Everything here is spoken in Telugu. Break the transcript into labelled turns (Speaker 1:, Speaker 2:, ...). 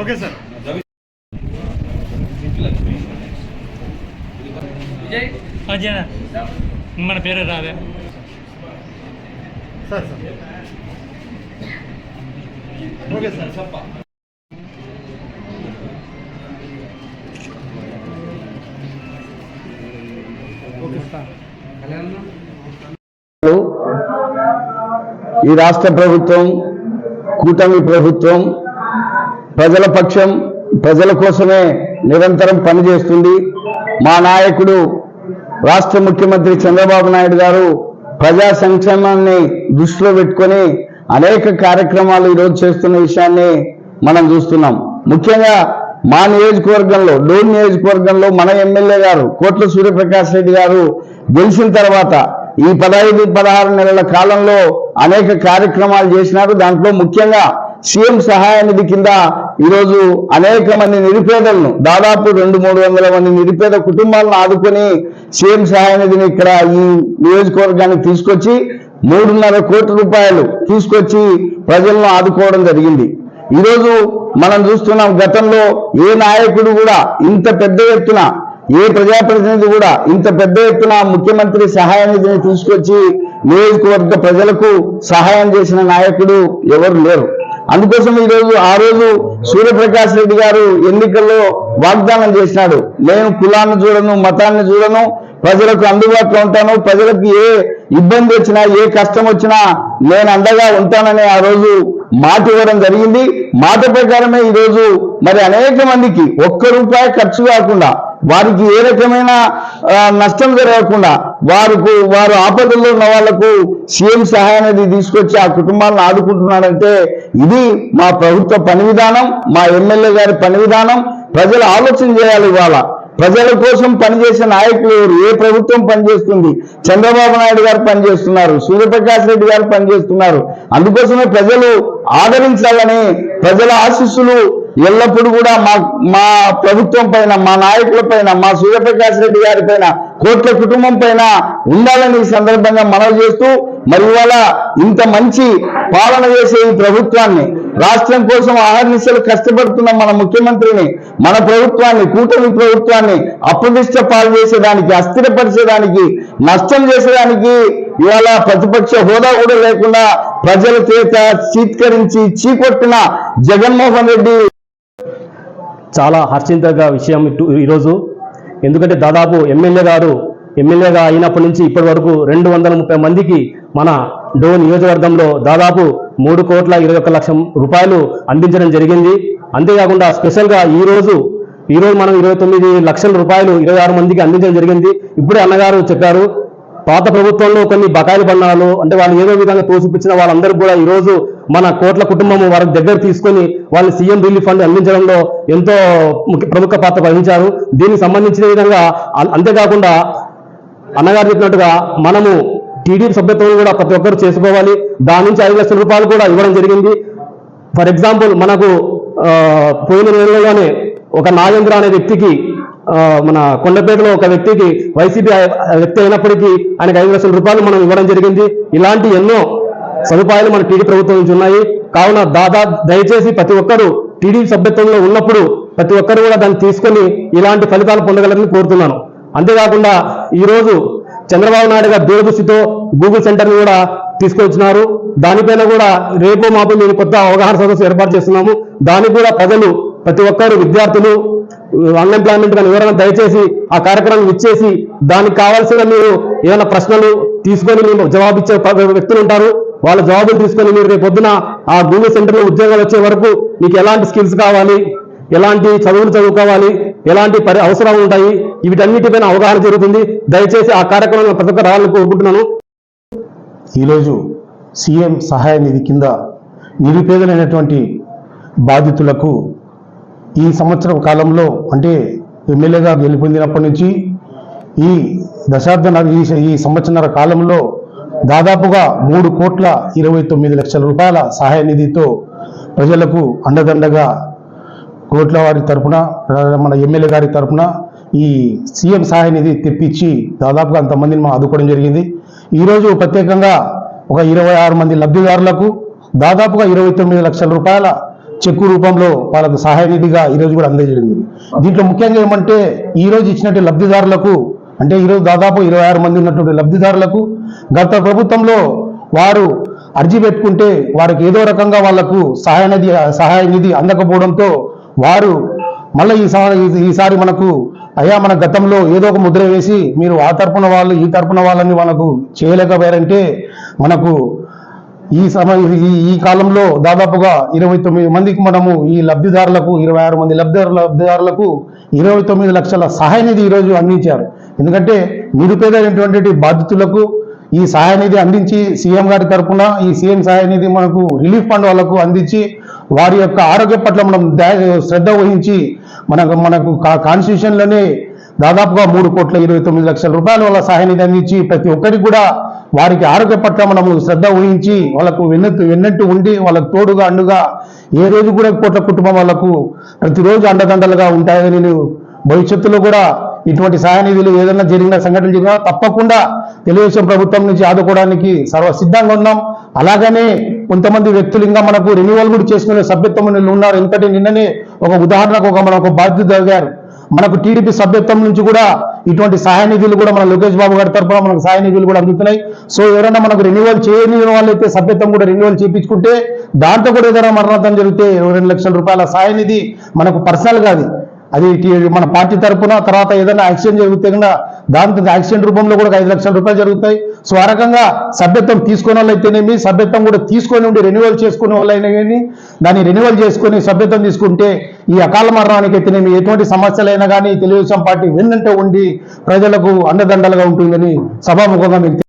Speaker 1: Okay sir.
Speaker 2: అజయన మన పేరు రావే
Speaker 1: sir sir. Okay sir okay
Speaker 3: ఈ రాష్ట్ర ప్రభుత్వం కూటమి ప్రభుత్వం ప్రజల పక్షం ప్రజల కోసమే నిరంతరం పనిచేస్తుంది. మా నాయకుడు రాష్ట్ర ముఖ్యమంత్రి చంద్రబాబు నాయుడు గారు ప్రజా సంక్షేమాన్ని దృష్టిలో పెట్టుకొని అనేక కార్యక్రమాలు ఈరోజు చేస్తున్న విషయాన్ని మనం చూస్తున్నాం. ముఖ్యంగా మా నియోజకవర్గంలో డోన్ నియోజకవర్గంలో మన ఎమ్మెల్యే గారు కోట్ల సూర్యప్రకాష్ రెడ్డి గారు గెలిచిన తర్వాత ఈ పదహైదు పదహారు నెలల కాలంలో అనేక కార్యక్రమాలు చేసినారు. దాంట్లో ముఖ్యంగా సీఎం సహాయ నిధి కింద ఈరోజు అనేక మంది నిరుపేదలను దాదాపు రెండు మూడు వందల మంది నిరుపేద కుటుంబాలను ఆదుకొని సీఎం సహాయ నిధిని ఇక్కడ ఈ నియోజకవర్గానికి తీసుకొచ్చి మూడున్నర కోట్ల రూపాయలు తీసుకొచ్చి ప్రజలను ఆదుకోవడం జరిగింది. ఈరోజు మనం చూస్తున్నాం గతంలో ఏ నాయకుడు కూడా ఇంత పెద్ద ఎత్తున ఏ ప్రజాప్రతినిధి కూడా ఇంత పెద్ద ఎత్తున ముఖ్యమంత్రి సహాయ నిధిని తీసుకొచ్చి నియోజకవర్గ ప్రజలకు సహాయం చేసిన నాయకుడు ఎవరు లేరు. అందుకోసం ఈరోజు ఆ రోజు సూర్యప్రకాష్ రెడ్డి గారు ఎన్నికల్లో వాగ్దానం చేసినాడు. నేను కులాన్ని చూడను మతాన్ని చూడను ప్రజలకు అందుబాటులో ఉంటాను. ప్రజలకు ఏ ఇబ్బంది వచ్చినా ఏ కష్టం వచ్చినా నేను అండగా ఉంటానని ఆ రోజు మాట ఇవ్వడం జరిగింది. మాట ప్రకారమే ఈరోజు మరి అనేక మందికి ఒక్క రూపాయి ఖర్చు కాకుండా వారికి ఏ రకమైన నష్టం జరగకుండా వారికి వారు ఆపదల్లో ఉన్న వాళ్ళకు సీఎం సహాయం అనేది తీసుకొచ్చి ఆ కుటుంబాలను ఆదుకుంటున్నాడంటే ఇది మా ప్రభుత్వ పని విధానం మా ఎమ్మెల్యే గారి పని విధానం. ప్రజలు ఆలోచన చేయాలి ఇవాళ. ప్రజల కోసం పనిచేసే నాయకులు ఎవరు? ఏ ప్రభుత్వం పనిచేస్తుంది? చంద్రబాబు నాయుడు గారు పనిచేస్తున్నారు సూర్యప్రకాష్ రెడ్డి గారు పనిచేస్తున్నారు. అందుకోసమే ప్రజలు ఆదరించాలని ప్రజల ఆశీస్సులు ఎల్లప్పుడూ కూడా మా మా ప్రభుత్వం పైన మా నాయకుల పైన మా సూర్యప్రకాష్ రెడ్డి గారి పైన కోట్ల కుటుంబం పైన ఉండాలని ఈ సందర్భంగా మనవి చేస్తూ మరి ఇవాళ ఇంత మంచి పాలన చేసే ఈ ప్రభుత్వాన్ని రాష్ట్రం కోసం ఆహర్నిశలు కష్టపడుతున్న మన ముఖ్యమంత్రిని మన ప్రభుత్వాన్ని కూటమి ప్రభుత్వాన్ని అప్రతిష్ట పాలు చేసేదానికి అస్థిరపరిచేదానికి నష్టం చేసేదానికి ఇవాళ ప్రతిపక్ష హోదా కూడా లేకుండా ప్రజల చేత చీత్కరించి చీకొట్టిన జగన్మోహన్ రెడ్డి.
Speaker 4: చాలా హర్షించదగ్గ విషయం ఈరోజు. ఎందుకంటే దాదాపు ఎమ్మెల్యే గారు ఎమ్మెల్యేగా అయినప్పటి నుంచి ఇప్పటి వరకు రెండు వందల ముప్పై మందికి మన డో నియోజకవర్గంలో దాదాపు మూడు కోట్ల ఇరవై ఒక్క లక్షం రూపాయలు అందించడం జరిగింది. అంతేకాకుండా స్పెషల్గా ఈరోజు ఈరోజు మనం ఇరవై తొమ్మిది లక్షల రూపాయలు ఇరవై ఆరు మందికి అందించడం జరిగింది. ఇప్పుడే అన్నగారు చెప్పారు పాత ప్రభుత్వంలో కొన్ని బకాయిలు పన్నాలు అంటే వాళ్ళు ఏదో విధంగా తోసిపుచ్చిన వాళ్ళందరూ కూడా ఈరోజు మన కోట్ల కుటుంబం వారి దగ్గర తీసుకొని వాళ్ళు సీఎం రిలీఫ్ ఫండ్ అందించడంలో ఎంతో ముఖ్య ప్రముఖ పాత్ర వహించారు. దీనికి సంబంధించిన విధంగా అంతేకాకుండా అన్నగారు చెప్పినట్టుగా మనము టీడీపీ సభ్యత్వం కూడా ప్రతి ఒక్కరు చేసుకోవాలి. దాని నుంచి ఐదు లక్షల రూపాయలు కూడా ఇవ్వడం జరిగింది. ఫర్ ఎగ్జాంపుల్ మనకు పోయిన నెలలోనే ఒక నాగేంద్ర అనే వ్యక్తికి మన కొండపేటలో ఒక వ్యక్తికి వైసీపీ వ్యక్తి అయినప్పటికీ ఆయనకు ఐదు లక్షల రూపాయలు మనం ఇవ్వడం జరిగింది. ఇలాంటి ఎన్నో సదుపాయాలు మన టీడీ ప్రభుత్వం నుంచి ఉన్నాయి. కావున దాదా దయచేసి ప్రతి ఒక్కరూ టీడీపీ సభ్యత్వంలో ఉన్నప్పుడు ప్రతి ఒక్కరు కూడా దాన్ని తీసుకొని ఇలాంటి ఫలితాలు పొందగలరని కోరుతున్నాను. అంతేకాకుండా ఈరోజు చంద్రబాబు నాయుడు గారు దూరదృష్టితో గూగుల్ సెంటర్ని కూడా తీసుకొచ్చినారు. దానిపైన కూడా రేపు మాపు మేము కొత్త అవగాహన సదస్సు ఏర్పాటు చేస్తున్నాము. దానికి కూడా ప్రజలు ప్రతి ఒక్కరు విద్యార్థులు అన్ఎంప్లాయ్మెంట్ కానీ వివరణ దయచేసి ఆ కార్యక్రమం ఇచ్చేసి దానికి కావాల్సిన మీరు ఏమైనా ప్రశ్నలు తీసుకొని మేము జవాబిచ్చే వ్యక్తులు ఉంటారు. వాళ్ళ జవాబులు తీసుకొని మీరు రేపు పొద్దున ఆ గూగుల్ సెంటర్లో ఉద్యోగాలు వచ్చే వరకు మీకు ఎలాంటి స్కిల్స్ కావాలి ఎలాంటి చదువులు చదువుకోవాలి ఎలాంటి పరి అవసరాలు ఉంటాయి. వీటన్నిటిపైన అవగాహన జరుగుతుంది. దయచేసి ఆ కార్యక్రమంలో ప్రతి ఒక్కరు రావాలని కోరుకుంటున్నాను.
Speaker 5: ఈరోజు సీఎం సహాయ నిధి కింద నిరుపేదలైనటువంటి బాధితులకు ఈ సంవత్సరం కాలంలో అంటే ఎమ్మెల్యేగా గెలుపొందినప్పటి నుంచి ఈ దశాబ్దం ఈ ఈ సంవత్సరాల కాలంలో దాదాపుగా మూడు కోట్ల ఇరవై తొమ్మిది లక్షల రూపాయల సహాయ నిధితో ప్రజలకు అండదండగా కోట్ల వారి తరఫున మన ఎమ్మెల్యే గారి తరపున ఈ సీఎం సహాయ నిధి తెప్పించి దాదాపుగా అంతమందిని మనం ఆదుకోవడం జరిగింది. ఈరోజు ప్రత్యేకంగా ఒక ఇరవై ఆరు మంది లబ్ధిదారులకు దాదాపుగా ఇరవై తొమ్మిది లక్షల రూపాయల చెక్కు రూపంలో వాళ్ళకు సహాయ నిధిగా ఈరోజు కూడా అందజేయడం దీంట్లో ముఖ్యంగా ఏమంటే ఈరోజు ఇచ్చినట్టు లబ్ధిదారులకు అంటే ఈరోజు దాదాపు ఇరవై ఆరు మంది ఉన్నటువంటి లబ్ధిదారులకు గత ప్రభుత్వంలో వారు అర్జీ పెట్టుకుంటే వారికి ఏదో రకంగా వాళ్ళకు సహాయ నిధి సహాయ నిధి అందకపోవడంతో వారు మళ్ళీ ఈసారి ఈసారి మనకు అయ్యా మన గతంలో ఏదో ఒక ముద్ర వేసి మీరు ఆ తరపున వాళ్ళు ఈ తరపున వాళ్ళని మనకు చేయలేకపోయారంటే మనకు ఈ సమయ ఈ ఈ కాలంలో దాదాపుగా ఇరవై తొమ్మిది మందికి మనము ఈ లబ్ధిదారులకు ఇరవై ఆరు మంది లబ్ధిదారు లబ్ధిదారులకు ఇరవై తొమ్మిది లక్షల సహాయ నిధి ఈరోజు అందించారు. ఎందుకంటే నిరుపేదైనటువంటి బాధితులకు ఈ సహాయ నిధి అందించి సీఎం గారి తరపున ఈ సీఎం సహాయ నిధి మనకు రిలీఫ్ ఫండ్ వాళ్ళకు అందించి వారి యొక్క ఆరోగ్య పట్ల మనం శ్రద్ధ వహించి మనకు మనకు కాన్స్టిట్యూషన్లోనే దాదాపుగా మూడు కోట్ల ఇరవై తొమ్మిది లక్షల రూపాయల వాళ్ళ సహాయ అందించి ప్రతి ఒక్కరికి కూడా వారికి ఆరోగ్య పట్ల మనము శ్రద్ధ వహించి వాళ్ళకు వెన్నట్టు వెన్నట్టు ఉండి వాళ్ళకు తోడుగా అండుగా ఏ రోజు కూడా కోట్ల కుటుంబం వాళ్ళకు ప్రతిరోజు అండదండలుగా ఉంటాయని నేను భవిష్యత్తులో కూడా ఇటువంటి సహాయ నిధులు ఏదైనా జరిగిన సంఘటనలు జరిగినా తప్పకుండా తెలుగుదేశం ప్రభుత్వం నుంచి ఆదుకోవడానికి సర్వ సిద్ధంగా ఉన్నాం. అలాగనే కొంతమంది వ్యక్తులు ఇంకా మనకు రెన్యువల్ కూడా చేసుకునే సభ్యత్వం ఉన్నారు. ఎందుకంటే నిన్ననే ఒక ఉదాహరణకు ఒక మనకు బాధ్యత గారు. మనకు టీడీపీ సభ్యత్వం నుంచి కూడా ఇటువంటి సహాయ నిధులు కూడా మన లోకేష్ బాబు గారి తరఫున మనకు సహాయ నిధులు కూడా అందుతున్నాయి. సో ఎవరైనా మనకు రెన్యువల్ చేయని వాళ్ళైతే సభ్యత్వం కూడా రెన్యువల్ చేయించుకుంటే దాంతో కూడా ఏదైనా మరణార్థం జరిగితే రెండు లక్షల రూపాయల సహాయ నిధి మనకు పర్సనల్ కాదు అది. మన పార్టీ తరపున తర్వాత ఏదైనా యాక్సిడెంట్ జరిగితే కూడా దాంతో యాక్సిడెంట్ రూపంలో కూడా ఐదు లక్షల రూపాయలు జరుగుతాయి. సో ఆ రకంగా సభ్యత్వం తీసుకునే వాళ్ళైతేనేమి సభ్యత్వం కూడా తీసుకొని ఉండి రెన్యువల్ చేసుకునే వాళ్ళైనా కానీ దాన్ని రెన్యువల్ చేసుకొని సభ్యత్వం తీసుకుంటే ఈ అకాల మరణానికి అయితేనేమి ఎటువంటి సమస్యలైనా కానీ తెలుగుదేశం పార్టీ వెన్నంటే ఉండి ప్రజలకు అండదండలుగా ఉంటుందని సభాముఖంగా మీకు